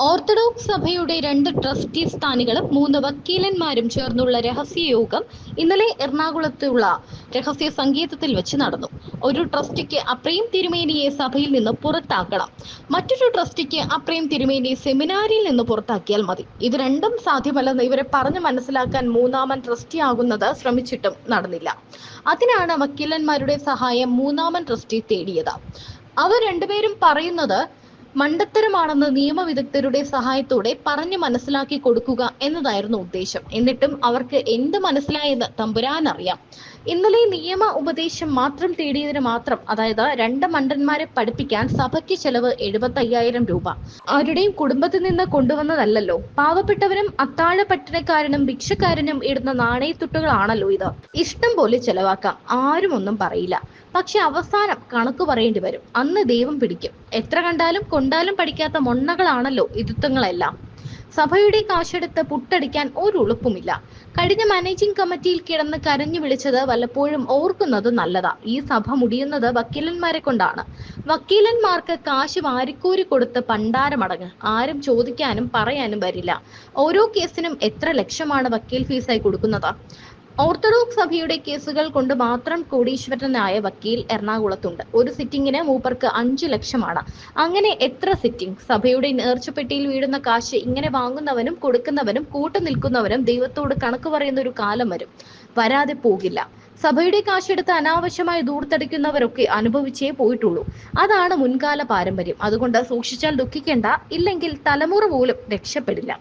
Orthodox സഭയുടെ രണ്ട് trustee സ്ഥാനികളും മൂന്ന് വക്കീലന്മാരും ചേർന്നുള്ള രഹസ്യ യോഗം ഇന്നലെ എറണാകുളത്തുള്ള രഹസ്യ സങ്കേതത്തിൽ വെച്ച് നടന്നു. ഒരു ട്രസ്റ്റിക്ക് അപ്രയും തിരുമേനിയെ സഭയിൽ നിന്ന് പുറത്താക്കണം. മറ്റൊരു ട്രസ്റ്റിക്ക് അപ്രയും തിരുമേനി സെമിനാരിയിൽ നിന്ന് പുറത്താക്കിയാൽ മതി. ഇത് രണ്ടും സാധ്യമല്ലെന്ന് ഇവരെ പറഞ്ഞു മനസ്സിലാക്കാൻ മൂന്നാമൻ ട്രസ്റ്റി ആകുന്നത് ശ്രമിച്ചിട്ടും നടന്നില്ല. അതിനാണ് വക്കീലന്മാരുടെ സഹായം മൂന്നാമൻ ട്രസ്റ്റി തേടിയത്. അവർ രണ്ടുപേരും പറയുന്നത് മണ്ടത്തരമാണെന്ന് നിയമവിദഗ്ധരുടെ സഹായത്തോടെ പറഞ്ഞു മനസ്സിലാക്കി കൊടുക്കുക എന്നതായിരുന്നു ഉദ്ദേശം. എന്നിട്ടും അവർക്ക് എന്ത് മനസ്സിലായെന്ന് തമ്പുരാൻ അറിയാം ഇന്നലെ നിയമ ഉപദേശം മാത്രം തേടിയതിന് മാത്രം അതായത് രണ്ട് മണ്ടന്മാരെ പഠിപ്പിക്കാൻ സഭയ്ക്ക് ചെലവ് എഴുപത്തി അയ്യായിരം രൂപ. ആരുടെയും കുടുംബത്തിൽ നിന്ന് കൊണ്ടുവന്നതല്ലല്ലോ. പാവപ്പെട്ടവരും അത്താഴ പട്ടിണക്കാരനും ഭിക്ഷക്കാരനും ഇടുന്ന നാണയത്തുട്ടുകളാണല്ലോ ഇത്. ഇഷ്ടം പോലെ ചെലവാക്കാം. ആരും ഒന്നും പറയില്ല. പക്ഷെ അവസാനം കണക്ക് പറയേണ്ടി വരും. അന്ന് ദൈവം പിടിക്കും. എത്ര കണ്ടാലും കൊണ്ടാലും പഠിക്കാത്ത മൊണ്ണകളാണല്ലോ ഇരുത്തങ്ങളെല്ലാം സഭയുടെ കാശെടുത്ത് പുട്ടടിക്കാൻ ഒരു ഉളുപ്പുമില്ല. കഴിഞ്ഞ മാനേജിംഗ് കമ്മിറ്റിയിൽ കിടന്ന് കരഞ്ഞു വിളിച്ചത് വല്ലപ്പോഴും ഓർക്കുന്നത് നല്ലതാ. ഈ സഭ മുടിയുന്നത് വക്കീലന്മാരെ കൊണ്ടാണ്. വക്കീലന്മാർക്ക് കാശ് വാരിക്കോരി കൊടുത്ത് പണ്ടാരമടങ്ങ്. ആരും ചോദിക്കാനും പറയാനും വരില്ല. ഓരോ കേസിനും എത്ര ലക്ഷമാണ് വക്കീൽ ഫീസായി കൊടുക്കുന്നത്? ഓർത്തഡോക്സ് സഭയുടെ കേസുകൾ കൊണ്ട് മാത്രം കോടീശ്വരനായ വക്കീൽ എറണാകുളത്തുണ്ട്. ഒരു സിറ്റിങ്ങിന് മൂപ്പർക്ക് അഞ്ചു ലക്ഷമാണ്. അങ്ങനെ എത്ര സിറ്റിംഗ്? സഭയുടെ നേർച്ചപ്പെട്ടിയിൽ വീഴുന്ന കാശ് ഇങ്ങനെ വാങ്ങുന്നവനും കൊടുക്കുന്നവനും കൂട്ടു നിൽക്കുന്നവനും ദൈവത്തോട് കണക്ക് പറയുന്ന ഒരു കാലം വരും. വരാതെ പോകില്ല. സഭയുടെ കാശെടുത്ത് അനാവശ്യമായി ദൂർത്തടിക്കുന്നവരൊക്കെ അനുഭവിച്ചേ പോയിട്ടുള്ളൂ. അതാണ് മുൻകാല പാരമ്പര്യം. അതുകൊണ്ട് സൂക്ഷിച്ചാൽ ദുഃഖിക്കേണ്ട ഇല്ലെങ്കിൽ തലമുറ പോലും രക്ഷപ്പെടില്ല.